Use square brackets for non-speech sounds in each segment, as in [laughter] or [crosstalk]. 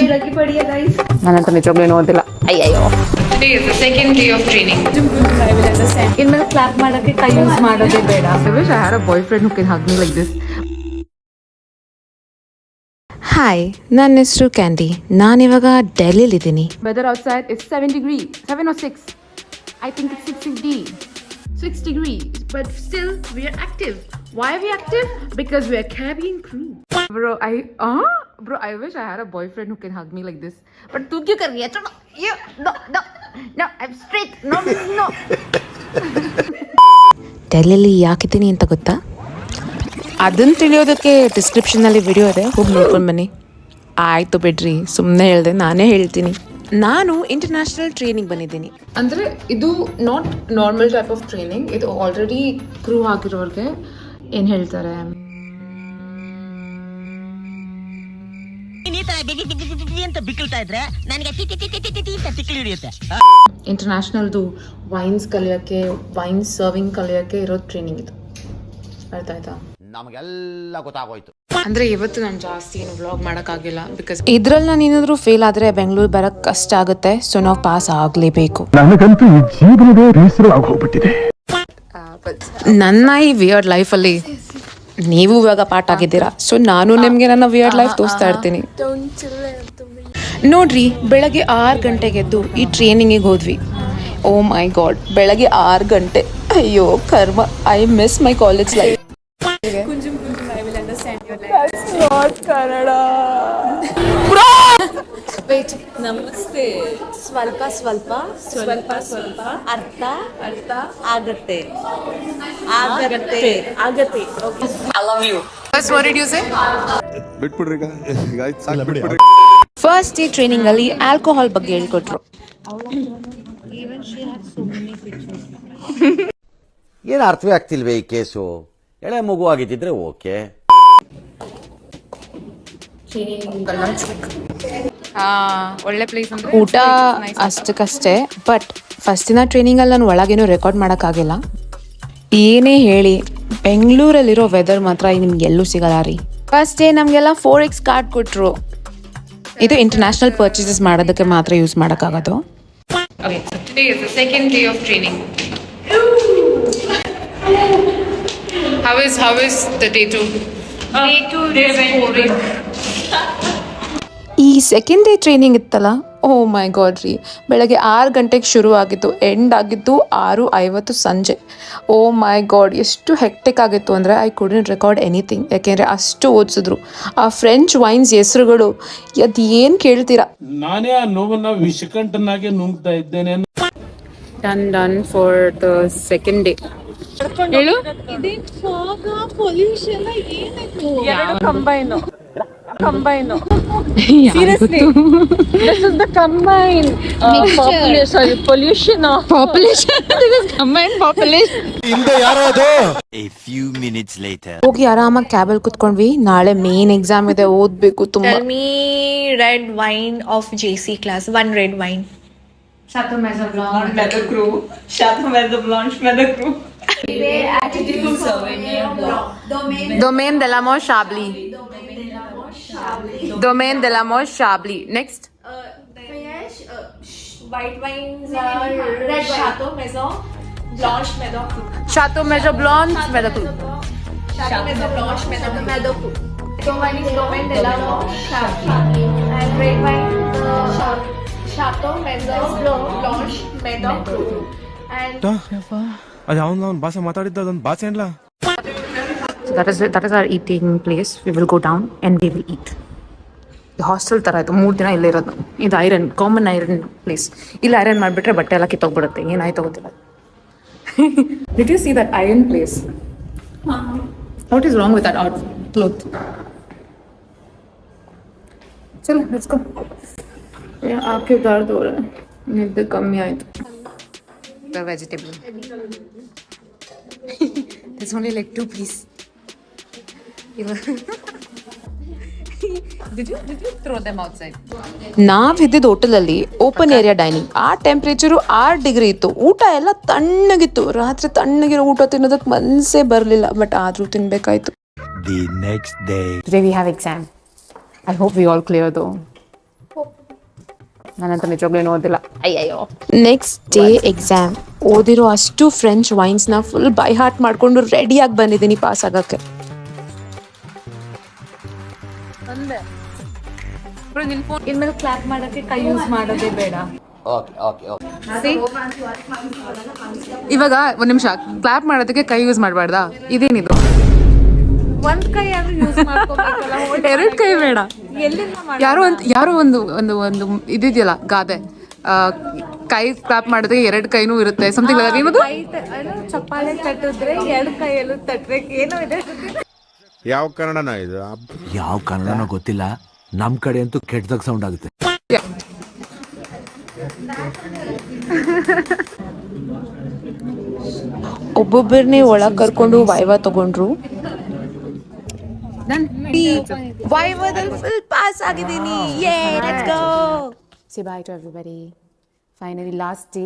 ನನ್ನ ನಿಜವಾಗ್ಲೂ ಏನೂ ಅಯ್ಯಯ್ಯೋ the second day of training. ಇನ್ಮೇಲೆ ಕ್ಲಾಪ್ ಮಾಡೋಕ್ಕೆ ಕೈ ಯೂಸ್ ಮಾಡೋದೇ ಬೇಡ. I wish I had a boyfriend who can like this hi ನನ್ನ ಹೆಸರು ಕ್ಯಾಂಡಿ ನಾನಿವಾಗ ಡೆಲ್ಲಿಲಿದ್ದೀನಿ weather outside it's seven degree seven O six I think it's six D six degree but still we are active why we active because we are cabin crew I ah bro, I wish I had a boyfriend who can hug me like this. But tu kyun kar rahi hai? You, no, no, no, I'm straight. No, no. [laughs] ಡೆಲ್ಲಿಲಿ ಯಾಕಿದ್ದೀನಿ ಅಂತ ಗೊತ್ತಾ? ಅದನ್ನು ತಿಳಿಯೋದಕ್ಕೆ ಡಿಸ್ಕ್ರಿಪ್ಷನಲ್ಲಿ video ಇದೆ. ಹೋಗಿ ನೋಡ್ಕೊಂಡು ಬನ್ನಿ. ಆಯಿತು ಬಿಡ್ರಿ. ಸುಮ್ಮನೆ ಹೇಳಿದೆ ನಾನೇ ಹೇಳ್ತೀನಿ. ನಾನು ಇಂಟರ್ನ್ಯಾಷನಲ್ ಟ್ರೈನಿಂಗ್ ಬಂದಿದ್ದೀನಿ. ಅಂದರೆ ಇದು not normal type of training ಇದು ಆಲ್ರೆಡಿ ಕ್ರೂ ಆಗಿರೋರಿಗೆ ಏನು ಹೇಳ್ತಾರೆ? ಅಂತ ಬಿಕ್ಕಿಳ್ತಾ ಇದ್ರೆ ನನಗೆ ಅಂತ ತಿಕ್ಲಿ ಹಿಡಿಯುತ್ತೆ. ಇಂಟರ್ನ್ಯಾಷನಲ್ದು ವೈನ್ಸ್ ಕಲಿಯೋಕ್ಕೆ ವೈನ್ ಸರ್ವಿಂಗ್ ಕಲಿಯೋಕ್ಕೆ ಇರೋ ಟ್ರೈನಿಂಗ್ ಇದು. ಅರ್ಥ ಆಯ್ತಾ? ನಮಗೆಲ್ಲ ಗೊತ್ತಾಗೋಯ್ತು. ಅಂದ್ರೆ ಇವತ್ತು ನಾನು ಜಾಸ್ತಿ ಏನು ವ್ಲಾಗ್ ಮಾಡೋಕ್ಕಾಗಿಲ್ಲ ಬಿಕಾಸ್ ಇದ್ರಲ್ಲಿ ನಾನು ಏನಾದರೂ ಫೇಲ್ ಆದರೆ ಬೆಂಗಳೂರು ಬರಕ್ ಕಷ್ಟ ಆಗುತ್ತೆ ಸೊ ನಾವು ಪಾಸ್ ಆಗಲೇಬೇಕು. ನನಗಂತೂ ಈ ಜೀವನದ ಬೇಸರವಾಗಿ ಹೋಗ್ಬಿಟ್ಟಿದೆ. ನನ್ನ ಈ ವಿಯರ್ಡ್ ಲೈಫಲ್ಲಿ ನೀವು ಇವಾಗ ಪಾಠ ಆಗಿದ್ದೀರಾ? ಸೊ ನಾನು ನಿಮಗೆ ನನ್ನ ವಿಯರ್ಡ್ ಲೈಫ್ ತೋರಿಸ್ತಾ ಇರ್ತೀನಿ. ನೋಡ್ರಿ ಬೆಳಗ್ಗೆ ಆರು ಗಂಟೆಗೆ ಎದ್ದು ಈ ಟ್ರೈನಿಂಗಿಗೆ ಹೋದ್ವಿ. ಓ ಮೈ ಗಾಡ್ ಬೆಳಗ್ಗೆ ಆರು ಗಂಟೆ. ಅಯ್ಯೋ ಕರ್ಮ. I miss my college life ನಮಸ್ತೆ. ಸ್ವಲ್ಪ ಸ್ವಲ್ಪ. ಸ್ವಲ್ಪ ಸ್ವಲ್ಪ. ಅರ್ಥ. ಅರ್ಥ. ಆಗತ್ತೆ. ಆಗತ್ತೆ. ಆಗತ್ತೆ. ಯು ಸೇ ಈಗ. ಗಾಯ್ಸ್ ಸಾಕು ಬಿಟ್ಬಿಡ್ರಿ. ಫಸ್ಟ್ ಡೇ ಟ್ರೈನಿಂಗಲ್ಲಿ ಆಲ್ಕೋಹಾಲ್ ಬಗ್ಗೆ ಹೇಳ್ಕೊಟ್ರು. ಏನು ಅರ್ಥವೇ ಆಗ್ತಿಲ್ವೇ ಈ ಕೇಸು? ಎಳೆ ಮಗು ಆಗಿದ್ದಿದ್ರೆ ಓಕೆ. ಒಳ್ಳೆ ಪ್ಲೇಸ್ ಅಂದರೆ ಊಟ ಅಷ್ಟಕ್ಕಷ್ಟೇ ಬಟ್ ಫಸ್ಟ್ ದಿನ ಟ್ರೈನಿಂಗಲ್ಲಿ ನಾನು ಒಳಗೇನು ರೆಕಾರ್ಡ್ ಮಾಡೋಕ್ಕಾಗಿಲ್ಲ. ಏನೇ ಹೇಳಿ ಬೆಂಗಳೂರಲ್ಲಿರೋ ವೆದರ್ ಮಾತ್ರ ನಿಮ್ಗೆ ಎಲ್ಲೂ ಸಿಗಲ್ಲ ರೀ. ಫಸ್ಟ್ ಡೇ ನಮಗೆಲ್ಲ ಫೋರ್ ಎಕ್ಸ್ ಕಾರ್ಡ್ ಕೊಟ್ಟರು ಇದು ಇಂಟರ್ನ್ಯಾಷನಲ್ ಪರ್ಚೇಸಸ್ ಮಾಡೋದಕ್ಕೆ ಮಾತ್ರ use ಮಾಡೋಕ್ಕಾಗೋದು. Off training how is how is day day. Day to day is ಈ ಸೆಕೆಂಡ್ ಡೇ ಟ್ರೈನಿಂಗ್ ಇತ್ತಲ್ಲ? ಓ ಮೈ ಗಾಡ್ ರೀ. ಬೆಳಗ್ಗೆ ಆರು ಗಂಟೆಗೆ ಶುರು ಆಗಿತ್ತು ಎಂಡ್ ಆಗಿದ್ದು ಆರು ಐವತ್ತು ಸಂಜೆ. ಓ ಮೈ ಗಾಡ್ ಎಷ್ಟು ಹೆಕ್ಟಿಕ್ ಆಗಿತ್ತು ಅಂದರೆ ಐ ಕುಡೆಂಟ್ ರೆಕಾರ್ಡ್ ಎನಿಥಿಂಗ್ ಯಾಕೆಂದರೆ ಅಷ್ಟು ಓದಿಸಿದ್ರು. ಆ ಫ್ರೆಂಚ್ ವೈನ್ಸ್ ಹೆಸರುಗಳು ಅದು ಏನು ಕೇಳ್ತೀರಾ? ನಾನೇ ಆ ನೋವನ್ನ ವಿಷಕಂಠನಾಗೆ ನುಂಗ್ತಾ ಇದ್ದೇನೆ done done for the second day ಹೇಳು? ಎರಡು combine combine seriously this is the combine sorry pollution population combine population a few minutes later ಹೋಗಿ ಆರಾಮಾಗಿ ಕ್ಯಾಬಲ್ ಕುತ್ಕೊಂಡ್ವಿ. ನಾಳೆ ಮೇನ್ ಎಕ್ಸಾಮ್ ಇದೆ ಓದಬೇಕು ತುಂಬ. Tell class red red wine JC class. One red wine. Domaine de la Mort Chablis. Domaine de la Mort Chablis. Next. White wines are red Chateau Maison, Blanche Medoc. Chateau Maison Blanc, Medicul. Chateau Maison Blanche Medoc. Medoc. So one is Domaine de la Mort Chablis. And red wine, uh, Chateau Maison Blanche Medoc. And ಅದು ಅವನು ಅವ್ನ ಭಾಷೆ ಮಾತಾಡಿದ್ದ ಅದೊಂದು ಭಾಷೆ ಏನ್ಲ So that is that is our eating place. We will go down and we will eat. Hostel ಥರ ಆಯಿತು ಮೂರು ದಿನ ಇಲ್ಲೇ ಇರೋದು ಇದು ಐರನ್ ಕಾಮನ್ ಐರನ್ ಪ್ಲೇಸ್ ಇಲ್ಲಿ ಐರನ್ ಮಾಡಿಬಿಟ್ರೆ ಬಟ್ಟೆ ಎಲ್ಲ ಕಿತ್ತೋಗ್ಬಿಡುತ್ತೆ ಏನಾಯ್ತು ಗೊತ್ತಿಲ್ಲ did you see that iron place what is wrong with that out cloth ಚಲೋ ಲೆಟ್ಸ್ ಗೋ ಆಕೆ ದರ್ದು ನಿದ್ದೆ ಕಮ್ಮಿ ಆಯಿತು the vegetable There's only like two piece. ನಾವಿದ್ದಿದ್ದು ಹೋಟೆಲಲ್ಲಿ ಓಪನ್ ಏರಿಯಾ ಡೈನಿಂಗ್ ಆ ಟೆಂಪ್ರೇಚರು ಆರು ಡಿಗ್ರಿ ಇತ್ತು. ಊಟ ಎಲ್ಲ ತಣ್ಣಗಿತ್ತು. ರಾತ್ರಿ ತಣ್ಣಗಿರೋ ಊಟ ತಿನ್ನೋದಕ್ಕೆ ಮನಸ್ಸೇ ಬರಲಿಲ್ಲ ಬಟ್ ಆದರೂ ತಿನ್ಬೇಕಾಯ್ತು. The next day today we have exam I hope we all clear though. ನಾನಂತ ನಿಜವಾಗ್ಲೂ ಓದಿಲ್ಲ. ಅಯ್ಯಯ್ಯೋ. ನೆಕ್ಸ್ಟ್ ಡೇ ಎಕ್ಸಾಮ್ ಓದಿರೋ ಅಷ್ಟು ಫ್ರೆಂಚ್ ವೈನ್ಸ್ನ ಫುಲ್ ಬೈ ಹಾರ್ಟ್ ಮಾಡಿಕೊಂಡು ರೆಡಿಯಾಗಿ ಬಂದಿದ್ದೀನಿ ಪಾಸ್ ಆಗೋಕ್ಕೆ. ಇನ್ಮೇಲೆ ಕ್ಲಾಪ್ ಮಾಡೋಕ್ಕೆ ಕೈ ಯೂಸ್ ಮಾಡೋದೇ ಬೇಡ. ಓಕೆ ಓಕೆ ಓಕೆ ಇವಾಗ ಒಂದ್ ನಿಮಿಷ ಕ್ಲಾಪ್ ಮಾಡೋದಕ್ಕೆ ಕೈ ಯೂಸ್ ಮಾಡಬಾರ್ದಾ? ಇದೇನಿದು? ಒಂದ್ [laughs] ಕೈ ಆದ್ರೂ ಯೂಸ್ ಮಾಡ್ಕೋಬೇಕಲ್ಲ ಎರಡ್ ಕೈ ಬೇಡ. ಯಾರು ಅಂತ ಯಾರು ಒಂದು ಯಾರೋ ಒಂದು ಒಂದು ಒಂದು ಇದಿದೆಯಲ್ಲ ಗಾದೆ. ಕೈ ಕ್ಲಾಪ್ ಮಾಡಿದ್ರೆ ಎರಡು ಕೈನೂ ಇರುತ್ತೆ ಸಮಥಿಂಗ್ ಏನದು ಚಪ್ಪಾಳೆ ತಟ್ಟಿದ್ರೆ ಎರಡು ಕೈಯಲ್ಲೂ ತಟ್ಟಬೇಕು ಏನೋ ಇದೆ ಯಾವ ಕನ್ನಡನ ಇದು? ಯಾವ ಕನ್ನಡನೋ ಗೊತ್ತಿಲ್ಲ. ನಮ್ ಕಡೆ ಅಂತೂ ಕೆಟ್ಟದಾಗ ಸೌಂಡ್ ಆಗುತ್ತೆ. ಒಬ್ಬೊಬ್ಬರನ್ನೇ ಒಳ ಕರ್ಕೊಂಡು ವೈವಾ ತಗೊಂಡ್ರು. ವೈವದಲ್ಲಿ ಫುಲ್ ಪಾಸ್ ಆಗಿದ್ದೀನಿ. See bye to everybody finally last day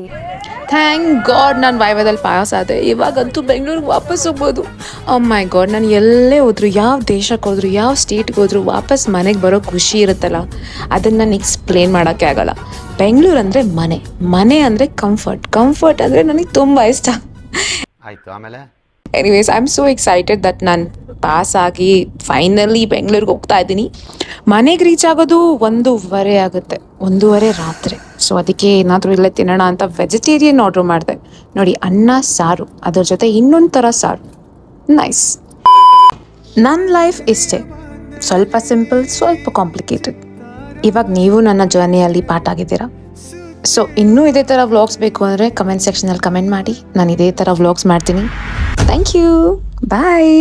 thank god ನಾನು ವೈವದಲ್ಲಿ ಪಾಸ್ ಆದೆ. ಇವಾಗಂತೂ ಬೆಂಗಳೂರಿಗೆ ವಾಪಸ್ ಹೋಗ್ಬೋದು. ಮೈ ಗಾಡ್ ನಾನು ಎಲ್ಲೇ ಹೋದ್ರು ಯಾವ ದೇಶಕ್ಕೆ ಹೋದ್ರು ಯಾವ ಸ್ಟೇಟ್ಗೆ ಹೋದ್ರು ವಾಪಸ್ ಮನೆಗೆ ಬರೋ ಖುಷಿ ಇರುತ್ತಲ್ಲ? ಅದನ್ನು ನಾನು ಎಕ್ಸ್ಪ್ಲೇನ್ ಮಾಡೋಕ್ಕೆ ಆಗೋಲ್ಲ. ಬೆಂಗಳೂರು ಅಂದರೆ ಮನೆ. ಮನೆ ಅಂದರೆ ಕಂಫರ್ಟ್ ಕಂಫರ್ಟ್ ಅಂದರೆ ನನಗೆ ತುಂಬ ಇಷ್ಟ. ಆಯಿತು ಆಮೇಲೆ? Anyways I am so excited that ನಾನು ಪಾಸ್ ಆಗಿ ಫೈನಲಿ ಬೆಂಗಳೂರಿಗೆ ಹೋಗ್ತಾ ಇದ್ದೀನಿ. ಮನೆಗೆ ರೀಚ್ ಆಗೋದು ಒಂದೂವರೆ ಆಗುತ್ತೆ, ಒಂದೂವರೆ ರಾತ್ರಿ. ಸೊ ಅದಕ್ಕೆ ಏನಾದರೂ ಇಲ್ಲೇ ತಿನ್ನೋಣ ಅಂತ ವೆಜಿಟೇರಿಯನ್ ಆರ್ಡ್ರ್ ಮಾಡಿದೆ. ನೋಡಿ, ಅನ್ನ, ಸಾರು, ಅದ್ರ ಜೊತೆ ಇನ್ನೊಂದು ಥರ ಸಾರು. ನೈಸ್ ನನ್ನ ಲೈಫ್ ಇಷ್ಟೇ. ಸ್ವಲ್ಪ ಸಿಂಪಲ್ ಸ್ವಲ್ಪ ಕಾಂಪ್ಲಿಕೇಟೆಡ್ ಇವಾಗ ನೀವು ನನ್ನ ಜರ್ನಿಯಲ್ಲಿ ಪಾಠ ಆಗಿದ್ದೀರಾ? ಸೊ ಇನ್ನೂ ಇದೇ ಥರ ವ್ಲಾಗ್ಸ್ ಬೇಕು ಅಂದರೆ ಕಮೆಂಟ್ ಸೆಕ್ಷನಲ್ಲಿ ಕಮೆಂಟ್ ಮಾಡಿ. ನಾನು ಇದೇ ಥರ ವ್ಲಾಗ್ಸ್ ಮಾಡ್ತೀನಿ. Thank you bye